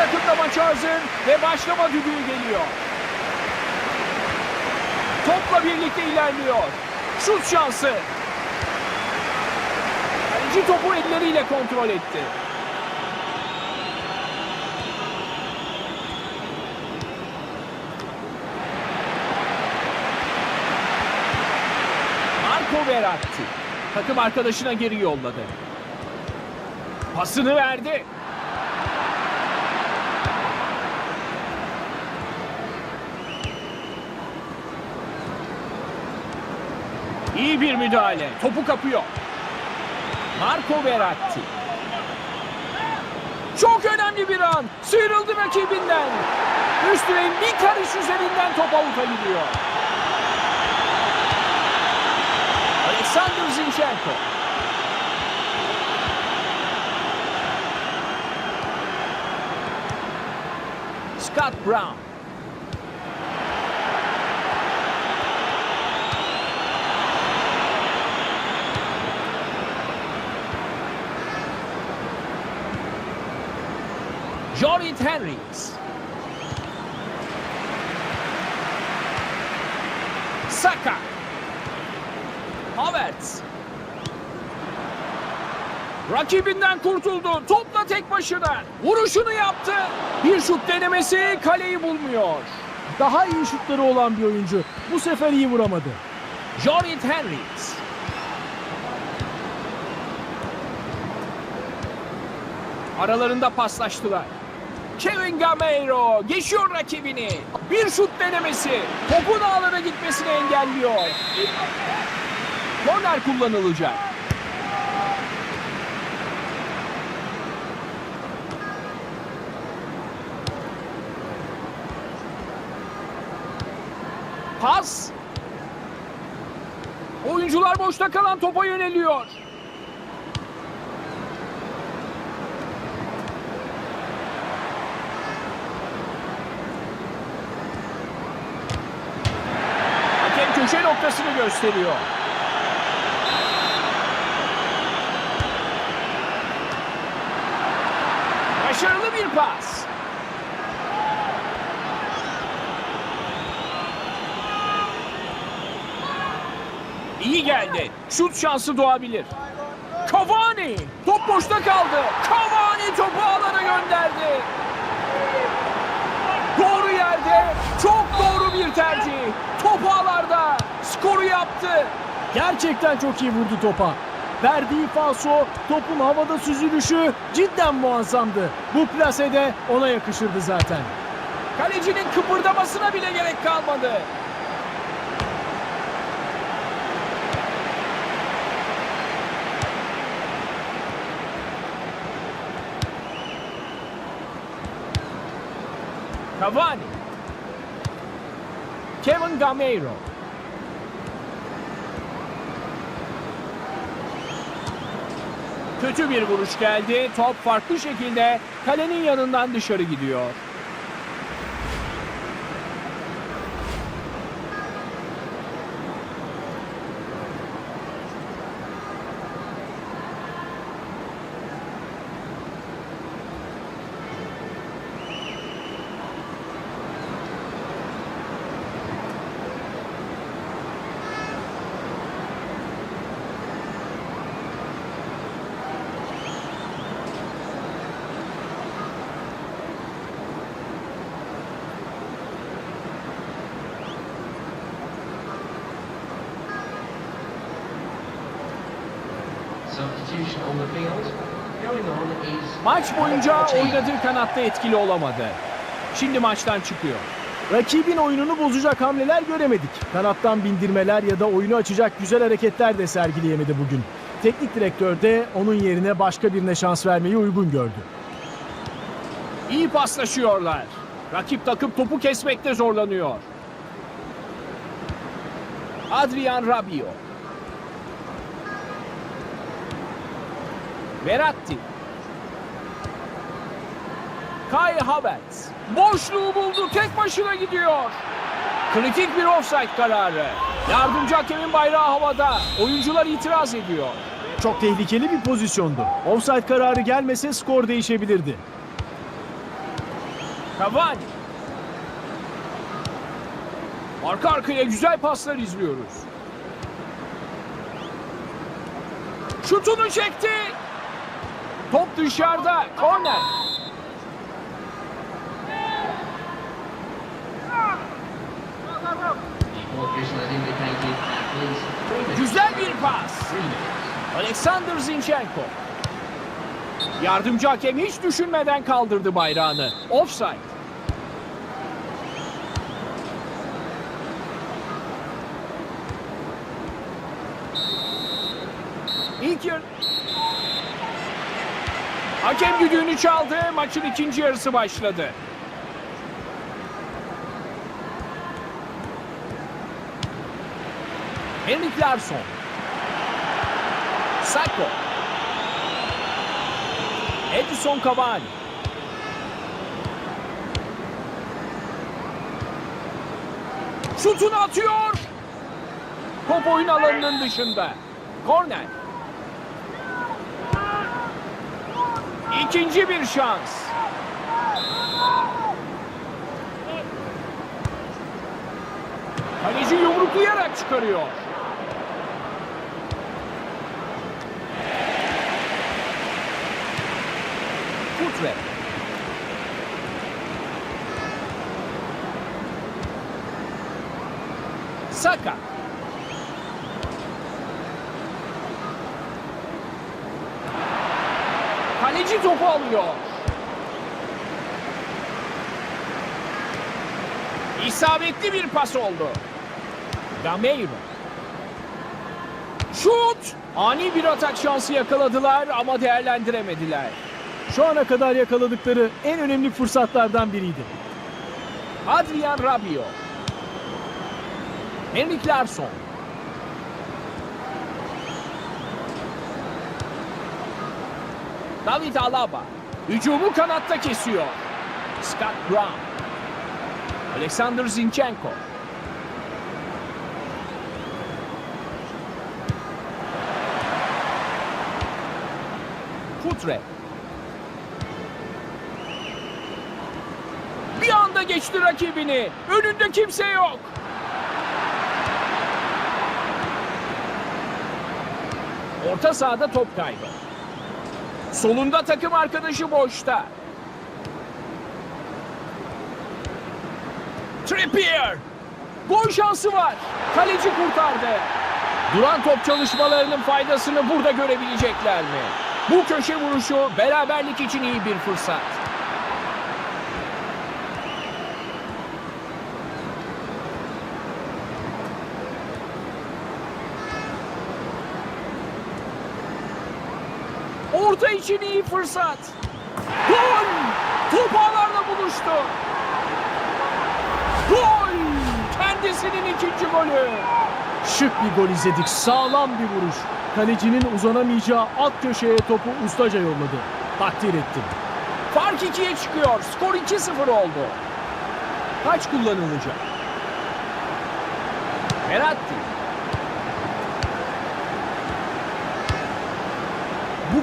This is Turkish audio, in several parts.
takım da maça hazır ve başlama düdüğü geliyor. Topla birlikte ilerliyor. Şut şansı. Kaleci topu elleriyle kontrol etti. Marco Verratti. Takım arkadaşına geri yolladı. Pasını verdi. İyi bir müdahale. Topu kapıyor. Marco Verratti. Çok önemli bir an. Sıyrıldı rakibinden. Üst direğin bir karış üzerinden top avuta gidiyor. Alexander Zinchenko. Scott Brown. Jorrit Henrys. Saka. Havertz. Rakibinden kurtuldu. Topla tek başına. Vuruşunu yaptı. Bir şut denemesi kaleyi bulmuyor. Daha iyi şutları olan bir oyuncu. Bu sefer iyi vuramadı. Jorrit Henrys. Aralarında paslaştılar. Kevin Gameiro geçiyor rakibini. Bir şut denemesi. Topun ağlara gitmesini engelliyor. Korner kullanılacak. Pas. Oyuncular boşta kalan topa yöneliyor. Hakem köşe noktasını gösteriyor. Başarılı bir pas. İyi geldi. Şut şansı doğabilir. Cavani top boşta kaldı. Cavani topu alana gönderdi. Doğru yerde çok doğru bir tercih. Top ağlarda yaptı. Gerçekten çok iyi vurdu topa. Verdiği falso, topun havada süzülüşü cidden muazzamdı. Bu plasede ona yakışırdı zaten. Kalecinin kıpırdamasına bile gerek kalmadı. Cavani. Kevin Gameiro. Kötü bir vuruş geldi. Top farklı şekilde kalenin yanından dışarı gidiyor. Maç boyunca oynadığı kanatta etkili olamadı. Şimdi maçtan çıkıyor. Rakibin oyununu bozacak hamleler göremedik. Kanattan bindirmeler ya da oyunu açacak güzel hareketler de sergileyemedi bugün. Teknik direktör de onun yerine başka birine şans vermeyi uygun gördü. İyi paslaşıyorlar. Rakip takım topu kesmekte zorlanıyor. Adrian Rabiot. Verratti. Kai Havertz. Boşluğu buldu. Tek başına gidiyor. Kritik bir offside kararı. Yardımcı hakemin bayrağı havada. Oyuncular itiraz ediyor. Çok tehlikeli bir pozisyondu. Offside kararı gelmese skor değişebilirdi. Cavani. Arka arkaya güzel paslar izliyoruz. Şutunu çekti. Three minutes. Güzel bir pas. Alexander Zinchenko. Yardımcı hakem hiç düşünmeden kaldırdı bayrağını. Offside. İlk yarı... Hakem düdüğünü çaldı. Maçın ikinci yarısı başladı. Henrik Larsson. Sacco. Edison Cavani. Şutunu atıyor. Top oyun alanının dışında. Korner. İkinci bir şans. Kaleci yumruklayarak çıkarıyor. Futre. Saka. Kaleci topu alıyor. İsabetli bir pas oldu. Gameiro. Şut! Ani bir atak şansı yakaladılar ama değerlendiremediler. Şu ana kadar yakaladıkları en önemli fırsatlardan biriydi. Adrian Rabiot. Henrik Larsson. David Alaba. Hücumu kanatta kesiyor. Scott Brown. Alexander Zinchenko. Futre. Bir anda geçti rakibini. Önünde kimse yok. Orta sahada top kaybı. Solunda takım arkadaşı boşta. Trippier. Gol şansı var. Kaleci kurtardı. Duran top çalışmalarının faydasını burada görebilecekler mi? Bu köşe vuruşu beraberlik için iyi bir fırsat. Orta için iyi fırsat. Gol! Top ağlarla buluştu. Gol! Kendisinin ikinci golü. Şık bir gol izledik. Sağlam bir vuruş. Kalecinin uzanamayacağı alt köşeye topu ustaca yolladı. Takdir ettim. Fark ikiye çıkıyor. Skor 2-0 oldu. Kaç kullanılacak? Verratti.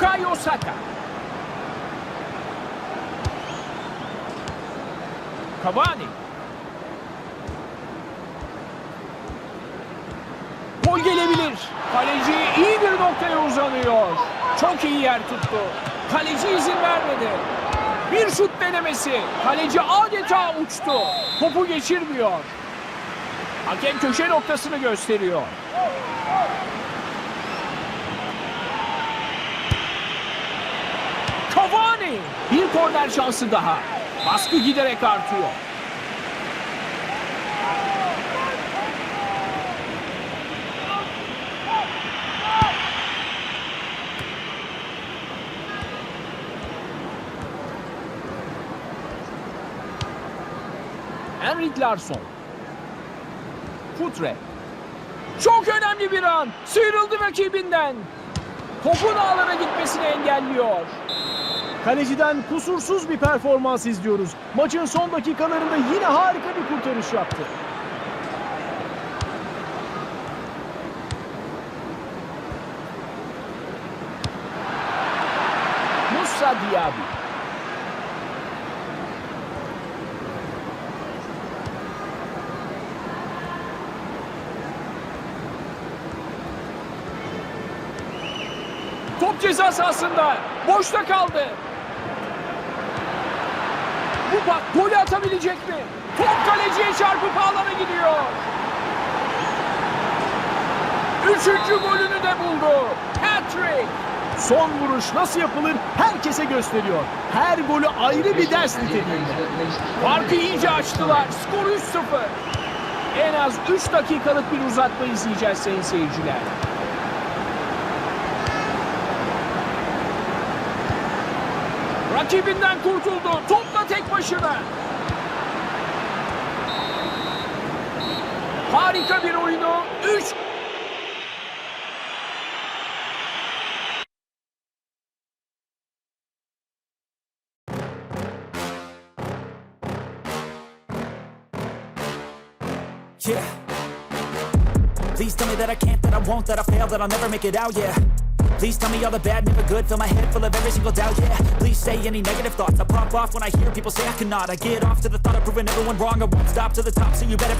Bukayo Saka. Cavani. Gol gelebilir. Kaleci iyi bir noktaya uzanıyor. Çok iyi yer tuttu. Kaleci izin vermedi. Bir şut denemesi. Kaleci adeta uçtu. Topu geçirmiyor. Hakem köşe noktasını gösteriyor. Cavani. Bir korner şansı daha. Baskı giderek artıyor. Henrik Larsson. Futre. Çok önemli bir an. Sıyrıldı rakibinden. Topun ağlara gitmesini engelliyor. Kaleciden kusursuz bir performans izliyoruz. Maçın son dakikalarında yine harika bir kurtarış yaptı. Musa Diaby. Top ceza sahasında. Boşta kaldı. Bu bak golü atabilecek mi? Top kaleciye çarpıp ağlana gidiyor. Üçüncü golünü de buldu. Patrick. Son vuruş nasıl yapılır herkese gösteriyor. Her golü ayrı bir ders niteliğinde. Farkı iyice açtılar. Skor 3-0. En az 3 dakikalık bir uzatma izleyeceğiz sayın seyirciler. Rakibinden kurtuldu. Topla tek başına. Harika bir oyunu. 3 Yeah. Please tell me that I can't, that I won't, that I fail, that I'll never make it out, yeah. Please tell me all the bad, never good, fill my head full of every single doubt, yeah. Please say any negative thoughts, I pop off when I hear people say I cannot. I get off to the thought of proving everyone wrong, I won't stop to the top, so you better